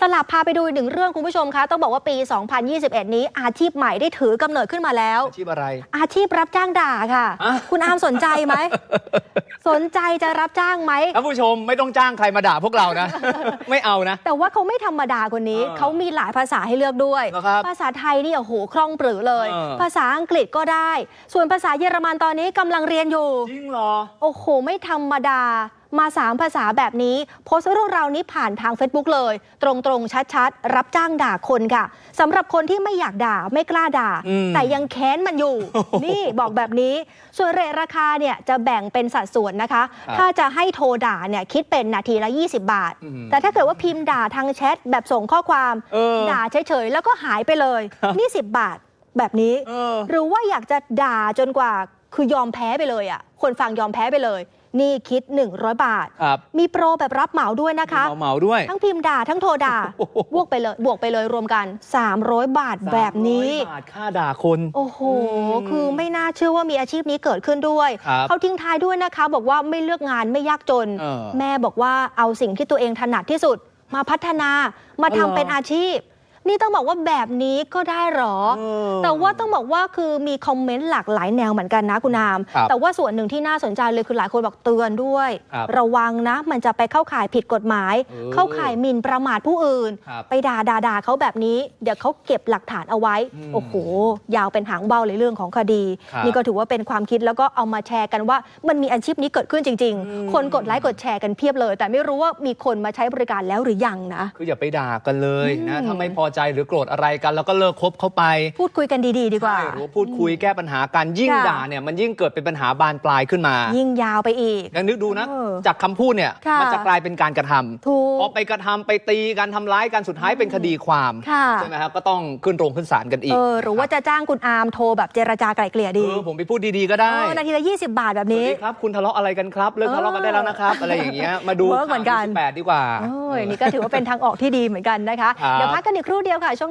สลับพาไปดูอีกหนึ่งเรื่องคุณผู้ชมคะ ต้องบอกว่าปี 2021 นี้อาชีพใหม่ได้ถือกำเนิดขึ้นมาแล้ว อาชีพอะไร อาชีพรับจ้างด่าค่ะอะ คุณอามสนใจไหม สนใจจะรับจ้างไหมท่านผู้ชมไม่ต้องจ้างใครมาด่าพวกเรานะ ไม่เอานะ แต่ว่าเขาไม่ธรรมดาคนนี้เออเขามีหลายภาษาให้เลือกด้วยเหรอครับภาษาไทยนี่โอ้โหคล่องปรือเลยเออภาษาอังกฤษก็ได้ ส่วนภาษาเยอรมันตอนนี้กำลังเรียนอยู่ จริงเหรอ โอ้โห ไม่ธรรมดา มาสามภาษาแบบนี้ โพสต์เรื่องราวนี้ผ่านทาง Facebook เลย ตรงๆ ชัดๆ รับจ้างด่าคนค่ะสำหรับคนที่ไม่อยากด่าไม่กล้าด่า อืม แต่ยังแค้นมันอยู่ นี่บอกแบบนี้ส่วนเรทราคาเนี่ยจะแบ่งเป็นสัดส่วนนะคะ ครับถ้าจะให้โทรด่าเนี่ยคิดเป็นนาทีละ 20 บาท อืมแต่ถ้าเกิดว่าพิมพ์ด่าทางแชทแบบส่งข้อความ เออด่าเฉยๆ แล้วก็หายไปเลยนี่10 บาทแบบนี้ เออ หรือว่าอยากจะด่าจนกว่าคือยอมแพ้ไปเลยอะคนฟังยอมแพ้ไปเลย นี่คิด 100 บาท ครับมีโปรแบบรับเหมาด้วยนะคะ เหมาเหมาๆด้วย ทั้งพิมพ์ด่าทั้งโทรด่าโอ้โห บวกไปเลยบวกไปเลยรวมกัน 300 บาทแบบนี้ 300บาทค่าด่าคน โอ้โห อืมคือไม่น่าเชื่อว่ามีอาชีพนี้เกิดขึ้นด้วย ครับเขาทิ้งท้ายด้วยนะคะ บอกว่าไม่เลือกงานไม่ยากจน เออแม่บอกว่าเอาสิ่งที่ตัวเองถนัดที่สุด มาพัฒนามาอ๋อทำเหรอ เป็นอาชีพ นี่ต้องบอกว่าแบบนี้ก็ได้เหรอเออแต่ว่าต้องบอกว่าคือมีคอมเมนต์หลากหลายแนวเหมือนกันนะคุณนามครับแต่ว่าส่วนหนึ่งที่น่าสนใจเลยคือหลายคนบอกเตือนด้วยครับระวังนะ มันจะไปเข้าข่ายผิดกฎหมายเออเข้าข่ายหมิ่นประมาทผู้อื่นครับไปด่าด่าด่าเขาแบบนี้ เดี๋ยวเขาเก็บหลักฐานเอาไว้อืมโอ้โห ยาวเป็นหางเบาเลยเรื่องของคดีครับนี่ก็ถือว่าเป็นความคิดแล้วก็เอามาแชร์กันว่า มันมีอาชีพนี้เกิดขึ้นจริงอืมๆคนกดไลค์กดแชร์กันเพียบเลย แต่ไม่รู้ว่ามีคนมาใช้บริการแล้วหรือยังนะ คืออย่าไปด่ากันเลยนะอืมถ้าไม่พอใจหรือโกรธอะไรกัน แล้วก็เลิกคบเขาไปพูดคุยกันดี ๆ ดีกว่า ใช่หรือว่าพูดคุยแก้ปัญหากันยิ่งค่ะ ด่าเนี่ยมันยิ่งเกิดเป็นปัญหาบานปลายขึ้นมายิ่งยาวไปอีก แล้วนึกดูนะ เออจากคำพูดเนี่ยค่ะ มัจะกลายเป็นการกระทำถูกพอไปกระทำไปตีกันทำร้ายกันสุดท้ายเป็นคดีความค่ะ ใช่ไหมครับก็ต้องขึ้นโรงขึ้นศาลกันอีกเออหรือว่าจะจ้างคุณอาร์มโทรแบบเจรจาไกล่เกลี่ยเอดีอผมไปพูดดีๆก็ได้เออนาทีละ 20 บาทแบบสวัสนี้ดีครับคุณทะเลาะอะไรกันครับเลิกทะเลาะกันได้แล้วนะครับอะไรอย่างเงี้ยมาดูเวิร์กเหมือนกัน ข่าว28ดีกว่า เออนี่ก็ถือว่าเป็นทางออกที่ดีเหมือนกันนะคะ ครับ เดี๋ยวพักกันอีกครู่เดียวค่ะช่วง